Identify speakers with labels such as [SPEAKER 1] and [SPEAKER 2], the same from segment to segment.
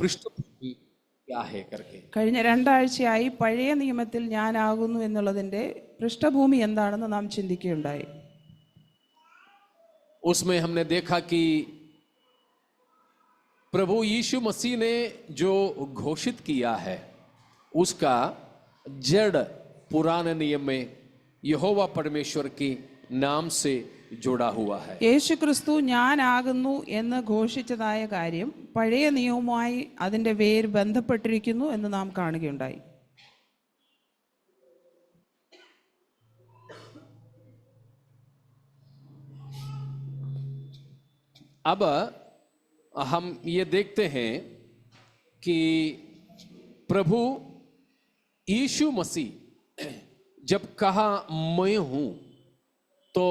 [SPEAKER 1] पृष्ठभूमि क्या है करके
[SPEAKER 2] കഴിഞ്ഞ രണ്ടാഴ്ചയായി പഴയ നിയമത്തിൽ ഞാനാകുന്നു എന്നുള്ളതിൻ്റെ പൃഷ്ഠഭൂമി എന്താണെന്ന് നാം ചിന്തിക്കുകയുണ്ടായി
[SPEAKER 1] उसमें हमने देखा कि प्रभु यीशु मसीह ने जो घोषित किया है उसका जड़ पुराने नियम में यहोवा परमेश्वर के नाम से जुड़ा हुआ है
[SPEAKER 2] യേശു ക്രിസ്തു ഞാനാകുന്നു എന്ന് ഘോഷിച്ചതായ കാര്യം പഴയ നിയമവുമായി അതിൻ്റെ വേര് ബന്ധപ്പെട്ടിരിക്കുന്നു എന്ന് നാം കാണുകയുണ്ടായി
[SPEAKER 1] अब हम ये देखते हैं कि प्रभु यीशु मसीह जब कहा मैं हूं तो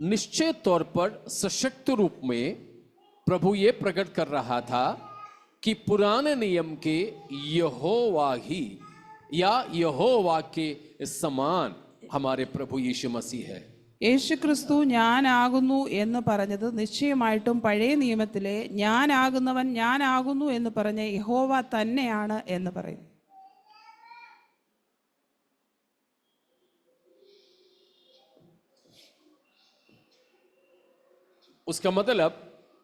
[SPEAKER 1] निश्चय तौर पर सशक्त रूप में प्रभु ये प्रकट कर रहा था कि पुराने नियम के यहोवा ही या यहोवा के समान हमारे प्रभु यीशु मसीह है
[SPEAKER 2] യേശു ക്രിസ്തു ഞാനാകുന്നു എന്ന് പറഞ്ഞത് നിശ്ചയമായിട്ടും പഴയ നിയമത്തിലെ ഞാനാകുന്നവൻ ഞാനാകുന്നു എന്ന് പറഞ്ഞ യഹോവ തന്നെയാണ് എന്ന് പറയും
[SPEAKER 1] उसका मतलब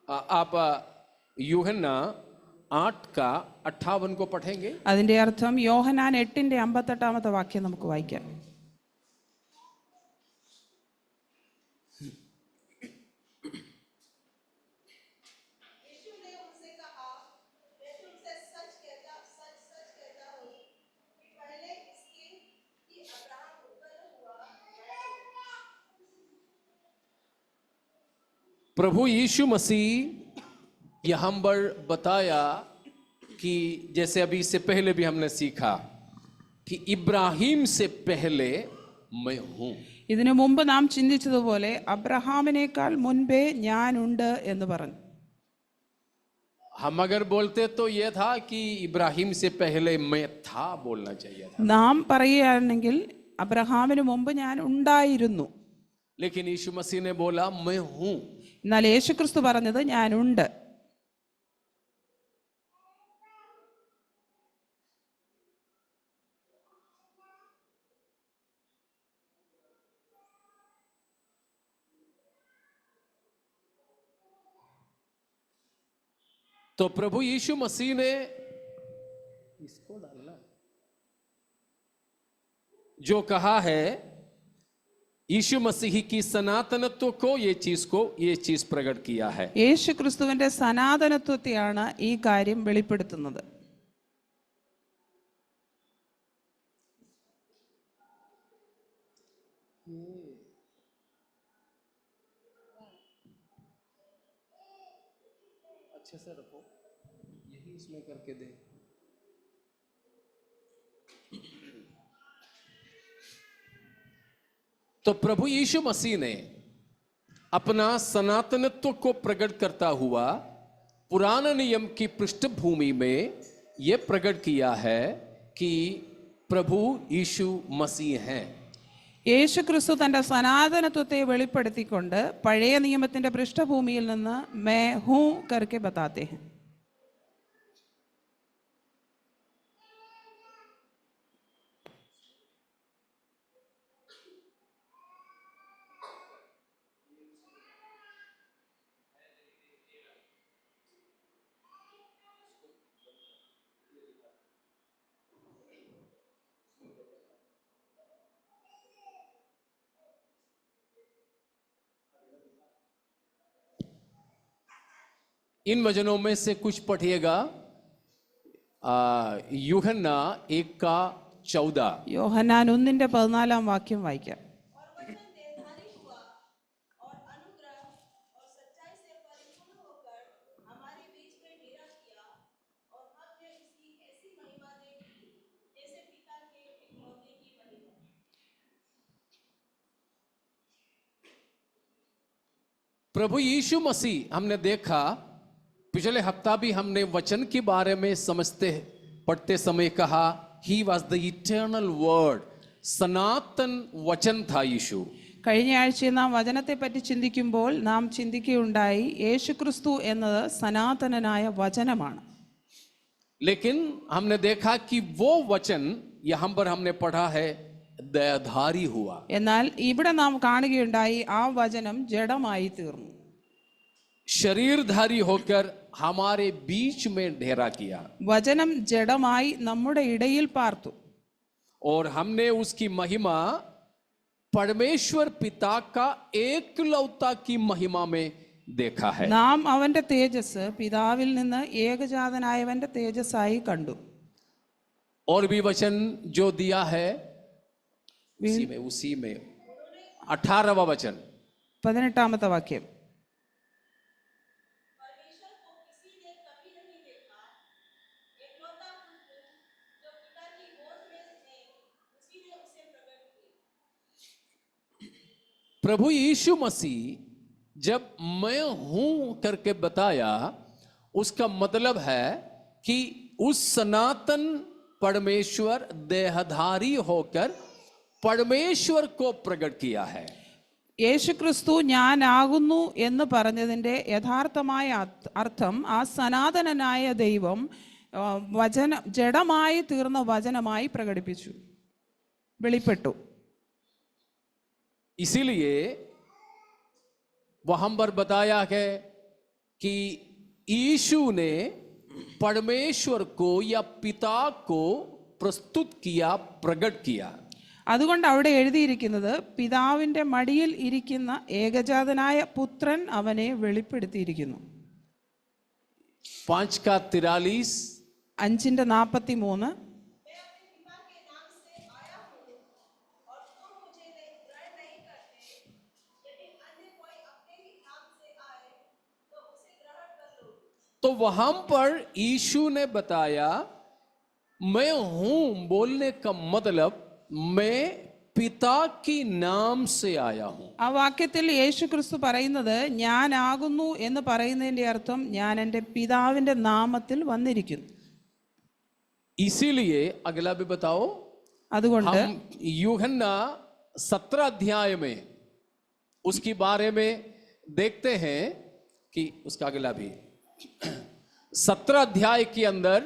[SPEAKER 1] आ- आप आ, यूहन्ना आठ का अट्ठावन को पढ़ेंगे
[SPEAKER 2] അതിൻ്റെ അർത്ഥം യോഹനാൻ എട്ടിൻ്റെ അമ്പത്തെട്ടാമത്തെ വാക്യം നമുക്ക് വായിക്കാം
[SPEAKER 1] प्रभु यीशु मसीह यहाँ पर बताया कि जैसे अभी इससे पहले भी हमने सीखा कि इब्राहिम से पहले मैं हूं
[SPEAKER 2] ഇതിനു മുമ്പ് നാം ചിന്തിച്ചതുപോലെ അബ്രഹാമിനേക്കാൾ മുൻപേ ഞാനുണ്ട് എന്ന് പറഞ്ഞു
[SPEAKER 1] हम अगर बोलते तो यह था कि इब्राहिम से पहले मैं था बोलना चाहिए था
[SPEAKER 2] നാം പറയുകയാണെങ്കിൽ അബ്രഹാമിന് മുമ്പ് ഞാൻ ഉണ്ടായിരുന്നു
[SPEAKER 1] लेकिन यीशु मसीह ने बोला मैं हूं
[SPEAKER 2] എന്നാൽ യേശുക്രിസ്തു പറഞ്ഞത് ഞാനുണ്ട്
[SPEAKER 1] तो प्रभु यीशु मसीह ने इसको डालना जो कहा है यीशु मसीह की सनातनत्व को ये चीज को ये चीज प्रकट किया है
[SPEAKER 2] യേശു ക്രിസ്തുവിന്റെ സനാതനത്വത്തെയാണ് ഈ കാര്യം വെളിപ്പെടുത്തുന്നത്
[SPEAKER 1] अच्छे से रखो यही इसमें करके दे तो प्रभु यीशु मसीह ने अपना सनातनत्व को प्रकट करता हुआ पुराने नियम की पृष्ठभूमि में यह प्रकट किया है कि प्रभु यीशु मसीह हैं
[SPEAKER 2] യേശു ക്രിസ്തു തന്റെ സനാതനത്വത്തെ വെളിപ്പെടുത്തിക്കൊണ്ട് പഴയ നിയമത്തിന്റെ പൃഷ്ഠഭൂമിയിൽ നിന്ന് മേ ഹൂ കർക്കെ ബതാത്തെ ഹെ
[SPEAKER 1] इन वचनों में से कुछ पढ़िएगा आ, यूहन्ना एक का चौदह
[SPEAKER 2] യോഹന്നാൻ ഒന്നിന്റെ പതിനാലാം വാക്യം വായിക്കാം
[SPEAKER 3] और वचन देहधारी हुआ और अनुग्रह और सच्चाई से परिपूर्ण होकर हमारे बीच में डेरा किया और हमने उसकी ऐसी महिमा देखी जैसे पिता के इकलौते की महिमा
[SPEAKER 1] प्रभु यीशु मसीह हमने देखा पिछले हफ्ता भी हमने वचन के बारे में समझते पढ़ते समय कहा he was the eternal word सनातन वचन था यीशु
[SPEAKER 2] കഴിഞ്ഞ ആഴ്ച നാം വചനത്തെപ്പറ്റി ചിന്തിക്കുമ്പോൾ നാം ചിന്തിക്കുകയുണ്ടായി യേശു ക്രിസ്തു എന്നത് സനാതനനായ വചനമാണ്
[SPEAKER 1] लेकिन हमने देखा कि वो वचन यहां पर हमने पढ़ा है दयाधारी हुआ
[SPEAKER 2] എന്നാൽ ഇവിടെ നാം കാണുകയുണ്ടായി ആ വചനം ജഡമായി തീർന്നു
[SPEAKER 1] शरीरधारी होकर हमारे बीच में डेरा किया
[SPEAKER 2] വചനം ജഡമായി നമ്മുടെ ഇടയിൽ പാർത്തു
[SPEAKER 1] और हमने उसकी महिमा परमेश्वर पिता का एकलौता की महिमा में देखा है
[SPEAKER 2] നാം അവന്റെ തേജസ് പിതാവിൽ നിന്ന് ഏകജാതനായവന്റെ തേജസ്സായി കണ്ടു
[SPEAKER 1] और भी वचन जो दिया है उसी में उसी में अठारहवा वचन
[SPEAKER 2] പതിനെട്ടാമത്തെ വാക്യം
[SPEAKER 1] प्रभु यीशु मसीह जब मैं हूं करके बताया उसका मतलब है कि उस सनातन परमेश्वर देहधारी होकर परमेश्वर को प्रकट किया है
[SPEAKER 2] യേശുക്രിസ്തു ഞാനാകുന്നു എന്ന് പറഞ്ഞതിൻ്റെ യഥാർത്ഥമായ അർത്ഥ- അർത്ഥം ആ സനാതനനായ ദൈവം ആ, വചന ജഡമായി തീർന്ന വചനമായി പ്രകടിപ്പിച്ചു വെളിപ്പെട്ടു
[SPEAKER 1] इसीलिए वहां पर बताया है कि यीशु ने परमेश्वर को या पिता को प्रस्तुत किया प्रकट किया
[SPEAKER 2] അതുകൊണ്ട് അവിടെ എഴുതിയിരിക്കുന്നത് പിതാവിൻ്റെ മടിയിൽ ഇരിക്കുന്ന ഏകജാതനായ പുത്രൻ അവനെ വെളിപ്പെടുത്തിയിരിക്കുന്നു
[SPEAKER 1] पांच का तिरालीस
[SPEAKER 2] അഞ്ചിൻ്റെ നാൽപ്പത്തി മൂന്ന്
[SPEAKER 3] तो
[SPEAKER 1] वहां पर यीशु ने बताया मैं हूं बोलने का मतलब मैं पिता की नाम से आया हूं
[SPEAKER 2] ആ വാക്യത്തിൽ യേശു ക്രിസ്തു പറയുന്നത് ഞാനാകുന്നു എന്ന് പറയുന്നതിൻ്റെ അർത്ഥം ഞാൻ എൻ്റെ പിതാവിൻ്റെ നാമത്തിൽ വന്നിരിക്കുന്നു
[SPEAKER 1] इसीलिए अगला भी बताओ
[SPEAKER 2] അതുകൊണ്ട്
[SPEAKER 1] हम यूहन्ना सत्रह अध्याय में उसके बारे में देखते हैं कि उसका अगला भी सत्रह अध्याय के अंदर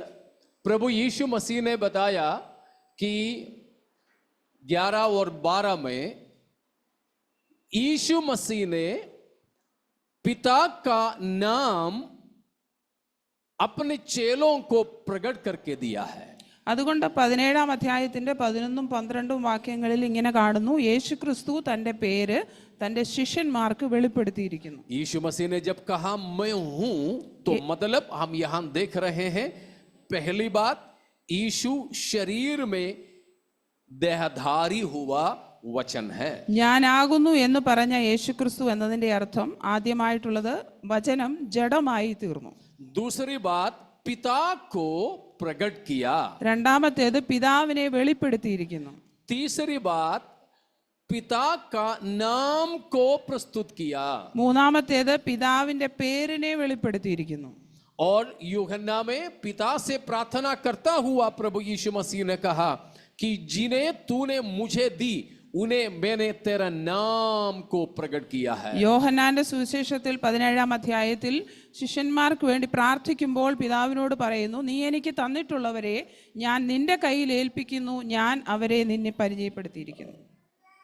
[SPEAKER 1] प्रभु यीशु मसीह ने बताया कि ग्यारह और बारह में यीशु मसीह ने पिता का नाम अपने चेलों को प्रकट करके दिया है।
[SPEAKER 2] അതുകൊണ്ട് പതിനേഴാം അധ്യായത്തിന്റെ പതിനൊന്നും പന്ത്രണ്ടും വാക്യങ്ങളിൽ ഇങ്ങനെ കാണുന്നു യേശു ക്രിസ്തു തന്റെ പേര് തന്റെ ശിഷ്യന്മാർക്ക് വെളിപ്പെടുത്തിയിരിക്കുന്നു.
[SPEAKER 1] യേശു മസീനെ ജബ് കഹാ
[SPEAKER 2] ഞാനാകുന്നു എന്ന് പറഞ്ഞ യേശുക്രിസ്തു എന്നതിന്റെ അർത്ഥം ആദ്യമായിട്ടുള്ളത് വചനം ജഡമായി തീർന്നു.
[SPEAKER 1] ദൂസറി ബാത് പിതാക്കോ प्रकट किया
[SPEAKER 2] രണ്ടാമത്തേത് പിതാവിനെ വെളിപ്പെടുത്തിയിരിക്കുന്നു
[SPEAKER 1] तीसरी बात पिता का नाम को प्रस्तुत किया
[SPEAKER 2] മൂന്നാമത്തേത് പിതാവിന്റെ പേരിനെ വെളിപ്പെടുത്തിയിരിക്കുന്നു
[SPEAKER 1] और यूहन्ना में पिता से प्रार्थना करता हुआ प्रभु यीशु मसीह ने कहा कि जिन्हें तूने मुझे दी उन्हें मैंने तेरा नाम को प्रकट किया है
[SPEAKER 2] യോഹന്നാന്റെ സുവിശേഷത്തിൽ പതിനേഴാം അധ്യായത്തിൽ ശിഷ്യന്മാർക്ക് വേണ്ടി പ്രാർത്ഥിക്കുമ്പോൾ പിതാവിനോട് പറയുന്നു നീ എനിക്ക് തന്നിട്ടുള്ളവരെ ഞാൻ നിന്റെ കയ്യിൽ ഏൽപ്പിക്കുന്നു ഞാൻ അവരെ നിന്നെ പരിചയപ്പെടുത്തിയിരിക്കുന്നു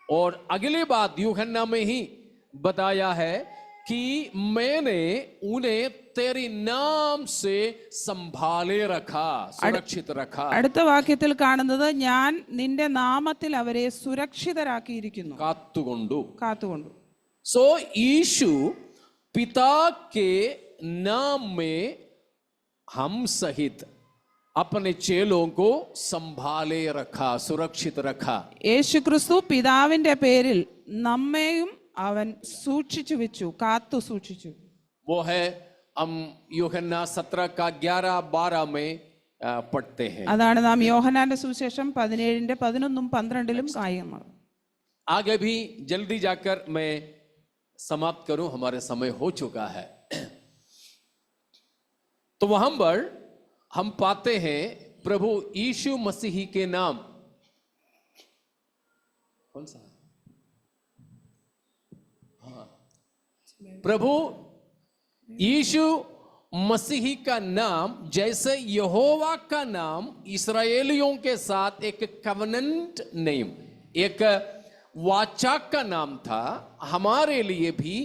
[SPEAKER 1] और अगली बात यूहन्ना में ही बताया है कि मैंने उन्हें तेरे नाम से संभाले रखा सुरक्षित रखा
[SPEAKER 2] അടുത്ത വാക്യത്തിൽ കാണുന്നത് ഞാൻ നിന്റെ നാമത്തിൽ അവരെ സുരക്ഷിതരാക്കിയിരിക്കുന്നു
[SPEAKER 1] കാത്തുകൊണ്ടു
[SPEAKER 2] കാത്തുകൊണ്ടു
[SPEAKER 1] सो यीशु पिता के नाम में हम सहित अपने चेलों को संभाले रखा सुरक्षित रखा
[SPEAKER 2] യേശു ക്രിസ്തു പിതാവിന്റെ പേരിൽ നമ്മെയും അവൻ സൂക്ഷിച്ചു വെച്ചു കാത്തു സൂക്ഷിച്ചു
[SPEAKER 1] वो है हम यूहन्ना सत्रह का ग्यारह बारह में आ, पढ़ते हैं
[SPEAKER 2] അതാണ് നാം യോഹനാന്റെ സുവിശേഷം പതിനേഴിന്റെ പതിനൊന്നും പന്ത്രണ്ടിലും കായുന്നത്
[SPEAKER 1] आगे भी जल्दी जाकर मैं समाप्त करूं हमारे समय हो चुका है तो वहां पर हम पाते हैं प्रभु यीशु मसीह के नाम कौन सा हाँ प्रभु यीशु मसीही का नाम जैसे यहोवा का नाम इसराइलियों के साथ एक कवनेंट नेम एक वाचा का नाम था हमारे लिए भी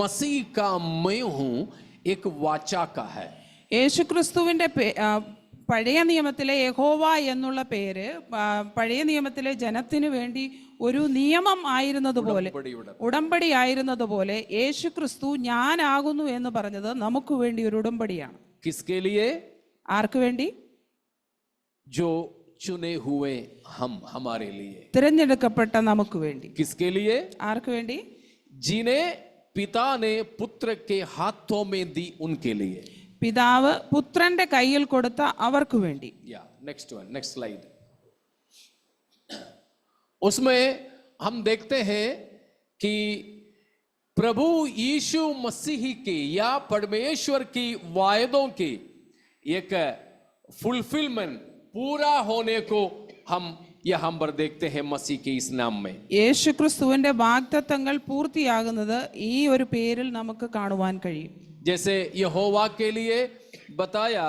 [SPEAKER 1] मसीह का मैं हूं एक वाचा का है
[SPEAKER 2] യേശുക്രിസ്തുവിന്റെ പേ- ആ, പഴയ നിയമത്തിലെ യഹോവ എന്നുള്ള പേര് ആ, പഴയ നിയമത്തിലെ ജനത്തിനു വേണ്ടി ഒരു നിയമം ആയിരുന്നതുപോലെ ഉടമ്പടി ആയിരുന്നതുപോലെ യേശു ക്രിസ്തു ഞാനാകുന്നു എന്ന് പറഞ്ഞത് നമുക്ക് വേണ്ടി ഒരു ഉടമ്പടിയാണ്. ആർക്ക് വേണ്ടി?
[SPEAKER 1] ജോ ചുനെ ഹുവേ ഹം ഹമാരെ ലിയേ
[SPEAKER 2] തിരഞ്ഞെടുക്കപ്പെട്ട നമുക്ക് വേണ്ടി.
[SPEAKER 1] കിസ്കെ ലിയേ
[SPEAKER 2] ആർക്ക് വേണ്ടി?
[SPEAKER 1] ജിനെ പിതാനെ പുത്രക്കെ ഹാത്തോ മേന്തി ഉൻകെ ലിയേ
[SPEAKER 2] പിതാവ് പുത്രന്റെ കയ്യിൽ കൊടുത്ത അവർക്ക് വേണ്ടി.
[SPEAKER 1] നെക്സ്റ്റ് വൺ നെക്സ്റ്റ് സ്ലൈഡ് उसमें हम देखते हैं कि प्रभु यीशु मसीह की या परमेश्वर की वायदों की एक फुलफिलमेंट पूरा होने को हम यहां पर देखते हैं मसीह के इस नाम में
[SPEAKER 2] യേശുക്രിസ്തുവിന്റെ വാഗ്ദത്തങ്ങൾ പൂർത്തിയാകുന്നത് ഈ ഒരു പേരിൽ നമുക്ക് കാണുവാൻ കഴിയും
[SPEAKER 1] जैसे यहोवा के लिए बताया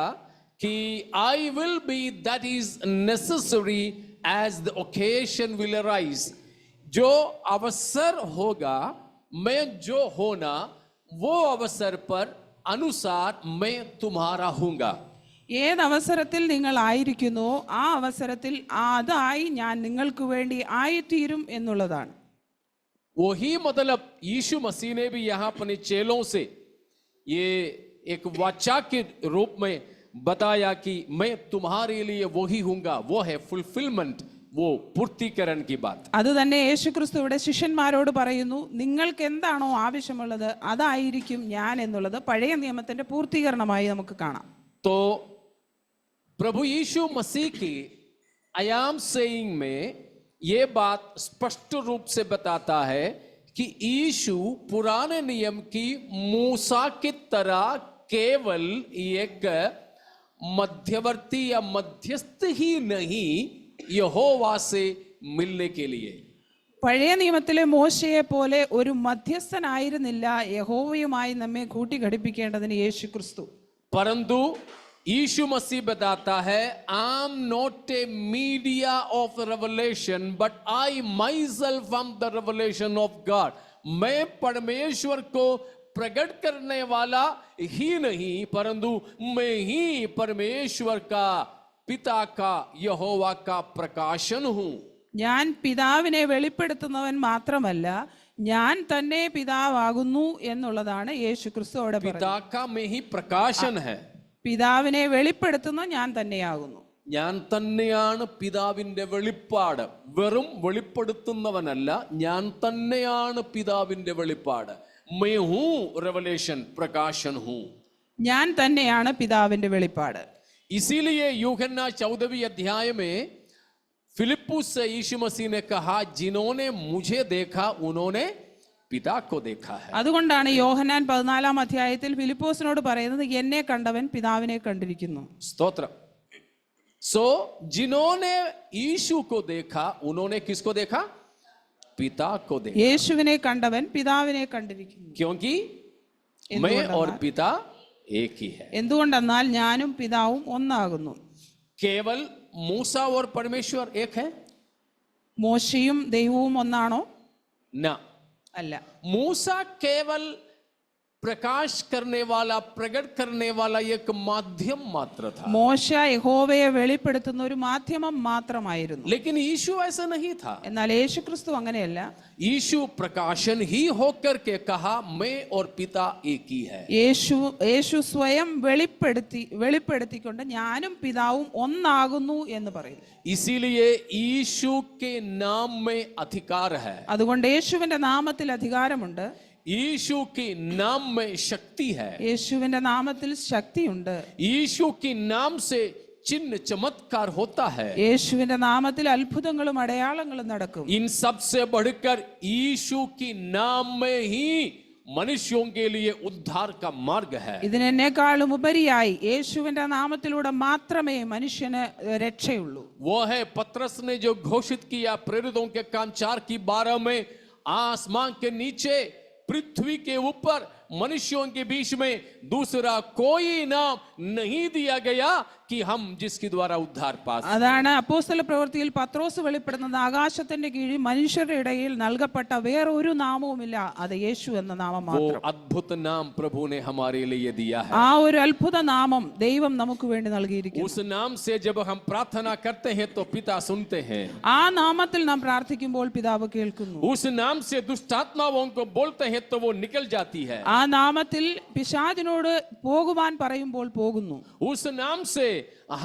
[SPEAKER 1] कि I will be that is necessary as the occasion will arise जो अवसर होगा मैं जो होना वो अवसर पर अनुसार मैं तुम्हारा हूंगा
[SPEAKER 2] ഏതവസരത്തിൽ നിങ്ങൾ ആയിരിക്കുന്നുവോ ആ അവസരത്തിൽ അതായി ഞാൻ നിങ്ങൾക്ക് വേണ്ടി ആയിത്തീരും എന്നുള്ളതാണ്
[SPEAKER 1] वही मतलब यीशु मसीह ने भी यहां अपने चेलों से ये एक वाचा के रूप में बताया कि मैं तुम्हारे लिए वही हूंगा वो है फुलफिलमेंट वो पूर्तिकरण की बात
[SPEAKER 2] അത് തന്നെ യേശുക്രിസ്തു ഇവിടെ ശിഷ്യന്മാരോട് പറയുന്നു നിങ്ങൾക്ക് എന്താണോ ആവശ്യമുള്ളത് അതായിരിക്കും ഞാൻ എന്നുള്ളത് പഴയ നിയമത്തിന്റെ പൂർത്തീകരണമായി നമുക്ക് കാണാം
[SPEAKER 1] तो प्रभु यीशु मसीह की अयाम सेइंग में ये बात स्पष्ट रूप से बताता है कि यीशु पुराने नियम की मूसा की तरह केवल एक मध्यवर्ती या मध्यस्थ ही नहीं यहोवा से मिलने के लिए
[SPEAKER 2] പഴയ നിയമത്തിലെ മോശയെ പോലെ ഒരു മധ്യസ്ഥനായിരുന്നില്ല യഹോവയുമായി നമ്മെ കൂട്ടിഘടിപ്പിക്കേണ്ടതിന് യേശുക്രിസ്തു
[SPEAKER 1] परंतु यीशु मसीह बताता है I am not a media of revelation but I myself am the revelation of God मैं परमेश्वर को प्रकट करने वाला ही नहीं परंतु मैं ही परमेश्वर का पिता का यहोवा का प्रकाशन हूं
[SPEAKER 2] ഞാൻ പിതാവിനെ വെളിപ്പെടുത്തുന്നവൻ മാത്രമല്ല ഞാൻ തന്നെ പിതാവാകുന്നു എന്നുള്ളതാണ് യേശുക്രിസ്തു അവിടെ പറയുന്നത്
[SPEAKER 1] पिता का मैं ही प्रकाशन है
[SPEAKER 2] പിതാവിനെ വെളിപ്പെടുത്തുന്ന ഞാൻ തന്നെയാകുന്നു
[SPEAKER 1] ഞാൻ തന്നെയാണ് പിതാവിന്റെ വെളിപ്പാട് വെറും വെളിപ്പെടുത്തുന്നവനല്ല ഞാൻ തന്നെയാണ് പിതാവിന്റെ വെളിപ്പാട് may who revelation Prakashan who
[SPEAKER 2] ഞാൻ തന്നെയാണ് പിതാവിന്റെ വെളിപ്പാട്
[SPEAKER 1] इसीलिए यूहन्ना चौदहवीं अध्याय में फिलिपुस से यीशु मसीह ने कहा जिन्होंने मुझे देखा उन्होंने पिता को देखा है
[SPEAKER 2] അതുകൊണ്ടാണ് യോഹനാൻ പതിനാലാം അധ്യായത്തിൽ ഫിലിപ്പോസിനോട് പറയുന്നത് എന്നെ കണ്ടവൻ പിതാവിനെ കണ്ടിരിക്കുന്നു
[SPEAKER 1] स्तोत्र सो जिन्होंने यीशु को देखा उन्होंने किसको देखा पिता को देखा
[SPEAKER 2] യേശുവിനെ കണ്ടവൻ പിതാവിനെ കണ്ടിരിക്കുന്നു
[SPEAKER 1] क्योंकि मैं और पिता एक ही है
[SPEAKER 2] എന്തുകൊണ്ടെന്നാൽ ഞാനും പിതാവും ഒന്നാകുന്നു
[SPEAKER 1] केवल मूसा और परमेश्वर एक है
[SPEAKER 2] മോശയും ദൈവവും ഒന്നാണോ
[SPEAKER 1] ना
[SPEAKER 2] അല്ല
[SPEAKER 1] मूसा केवल प्रकाश करने वाला प्रकट करने वाला एक माध्यम मात्र था
[SPEAKER 2] മോശ യഹോവയെ വെളിപ്പെടുത്തുന്ന ഒരു മാധ്യമം മാത്രമായിരുന്നു
[SPEAKER 1] लेकिन यीशु ऐसा नहीं था
[SPEAKER 2] എന്നാൽ യേശുക്രിസ്തു അങ്ങനെയല്ല
[SPEAKER 1] यीशु प्रकाशन ही होकर के कहा मैं और पिता एक ही है
[SPEAKER 2] യേശു യേശു സ്വയം വെളിപ്പെടുത്തി വെളിപ്പെടുത്തിക്കൊണ്ട് ഞാനും പിതാവും ഒന്നാകുന്നു എന്ന് പറയുന്നു
[SPEAKER 1] इसीलिए यीशु के नाम में अधिकार है
[SPEAKER 2] അതുകൊണ്ട് യേശുവിന്റെ നാമത്തിൽ അധികാരമുണ്ട്
[SPEAKER 1] यीशु के नाम में शक्ति है
[SPEAKER 2] യേശുവിന്റെ നാമത്തിൽ ശക്തിയുണ്ട്
[SPEAKER 1] यीशु के नाम से चिन्ह चमत्कार होता है
[SPEAKER 2] യേശുവിന്റെ നാമത്തിൽ അത്ഭുതങ്ങളും അടയാളങ്ങളും നടക്കും
[SPEAKER 1] इन सब से बढ़कर यीशु के नाम में ही मनुष्यों के लिए उद्धार का मार्ग है
[SPEAKER 2] ഇതിനെക്കാളും ഉപരിയായി യേശുവിന്റെ നാമത്തിലൂടെ മാത്രമേ മനുഷ്യന് രക്ഷയുള്ളൂ
[SPEAKER 1] वो है पत्रस ने जो घोषित किया प्रेरितों के काम चार की बारह में आसमान के नीचे પૃથ્વી કે ઉપર मनुष्यों के बीच में दूसरा कोई नाम नहीं दिया गया कि हम जिसके द्वारा उद्धार पा सकें।
[SPEAKER 2] അതാണ് അപ്പോസ്തല പ്രവൃത്തിയിൽ പത്രോസ് വെളിപ്പെടുന്നത് ആകാശത്തിന്റെ കീഴിൽ മനുഷ്യരുടെ ഇടയിൽ നൽകപ്പെട്ട വേറെ ഒരു നാമവുമില്ല അത് യേശു എന്ന നാമം
[SPEAKER 1] वो
[SPEAKER 2] മാത്രം
[SPEAKER 1] अद्भुत नाम प्रभु ने हमारे लिए दिया है
[SPEAKER 2] ആ ഒരു അത്ഭുത നാമം ദൈവം നമുക്ക് വേണ്ടി നൽകിയിരിക്കുന്നു
[SPEAKER 1] उस नाम से जब हम प्रार्थना करते हैं तो पिता सुनते हैं
[SPEAKER 2] ആ നാമത്തിൽ നാം പ്രാർത്ഥിക്കുമ്പോൾ പിതാവ് കേൾക്കുന്നു
[SPEAKER 1] उस नाम से दुष्ट आत्माओं को बोलते हैं तो वो निकल जाती है
[SPEAKER 2] ആ നാമത്തിൽ പിശാചിനോട് പോകുവാൻ പറയുമ്പോൾ പോകുന്നു
[SPEAKER 1] उस नाम से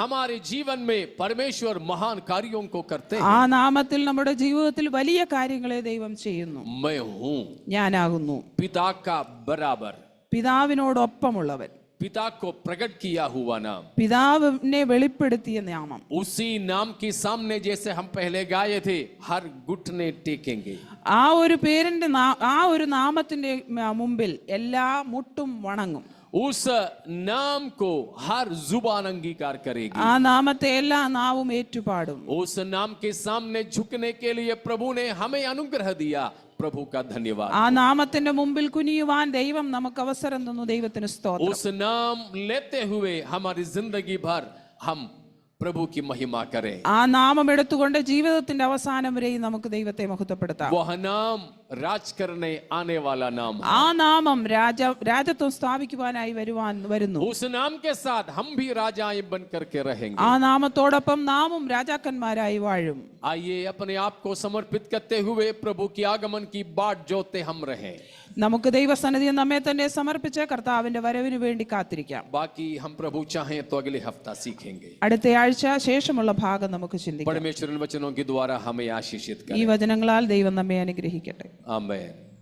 [SPEAKER 1] हमारे जीवन में परमेश्वर महान कार्यों को करते हैं
[SPEAKER 2] ആ നാമത്തിൽ നമ്മുടെ ജീവിതത്തിൽ വലിയ കാര്യങ്ങളെ ദൈവം ചെയ്യുന്നു
[SPEAKER 1] मैं हूं
[SPEAKER 2] ഞാനാകുന്നു
[SPEAKER 1] पिता का बराबर
[SPEAKER 2] പിതാവിനോടൊപ്പമുള്ളവൻ
[SPEAKER 1] पिता को प्रकट किया हुआ नाम
[SPEAKER 2] പിതാവിനെ വെളിപ്പെടുത്തിയ നാമം
[SPEAKER 1] उसी नाम के सामने जैसे हम पहले गाए थे हर घुटने टेकेंगे
[SPEAKER 2] ആ ഒരു പേരിന്റെ നാ- ആ ഒരു നാമത്തിന്റെ മ- മുമ്പിൽ എല്ലാ മുട്ടും വണങ്ങും
[SPEAKER 1] ഉസ നാം കോ ഹർ ജുബാൻ അംഗീകാർ കരേഗി.
[SPEAKER 2] ആ നാമത്തെ എല്ലാ നാവും ഏറ്റുപാടും.
[SPEAKER 1] ഉസ് നാം കെ സാമനെ ഝുക്കനെ കെ ലിയ പ്രഭുനെ ഹമേ അനുഗ്രഹ ദിയ. പ്രഭു കാ ധന്യവാദ്.
[SPEAKER 2] ആ നാമത്തിന്റെ മുമ്പിൽ കുനിയുവാൻ ദൈവം നമുക്ക് അവസരം തന്നു ദൈവത്തിന് സ്തോത്രം.
[SPEAKER 1] ഉസ് നാം ലേത്തെ ഹുവേ ഹമാരി ജിന്ദഗി ഭർ ഹം പ്രഭുക്ക് മഹിമ കരേ.
[SPEAKER 2] ആ നാമം എടുത്തുകൊണ്ട് ജീവിതത്തിന്റെ അവസാനം വരെയും നമുക്ക് ദൈവത്തെ മഹത്വപ്പെടുത്താം.
[SPEAKER 1] വഹനാം രാജ്കരനെ ആനെ വാല നാം
[SPEAKER 2] ആ നാമം രാജ രാജത്വം സ്ഥാപിക്കുവാനായി വരുവാൻ വരുന്നു.
[SPEAKER 1] ഉസ് നാം കെ സാത്ത് ഹം ഭി രാജായി ബൻകർ കെ രഹെംഗെ
[SPEAKER 2] ആ നാമത്തോടൊപ്പം നാമും രാജാക്കന്മാരായി വാഴും.
[SPEAKER 1] ആയിയെ അപ്നെ ആപ് കോ സമർപ്പിത് കർത്തെ ഹുവേ പ്രഭു കി ആഗമൻ കി बाट ജോത്തെ ഹം രഹേ.
[SPEAKER 2] നമുക്ക് ദൈവസന്നിധി നമ്മെ തന്നെ സമർപ്പിച്ച് കർത്താവിന്റെ വരവിന് വേണ്ടി കാത്തിരിക്കാം.
[SPEAKER 1] ബാക്കി ഹം പ്രഭു ചാഹേ തോ അഗ്ലി ഹഫ്ത സീഖേംഗെ
[SPEAKER 2] അടുത്ത ആഴ്ച ശേഷമുള്ള ഭാഗം നമുക്ക് ചിന്തിക്കാം.
[SPEAKER 1] പരമേശ്വരൻ വചനോം കി ദ്വാരാ ഹമേ ആശീഷിത് കരേ.
[SPEAKER 2] ഈ വചനങ്ങളാൽ ദൈവം നമ്മെ അനുഗ്രഹിക്കട്ടെ.
[SPEAKER 1] Amen.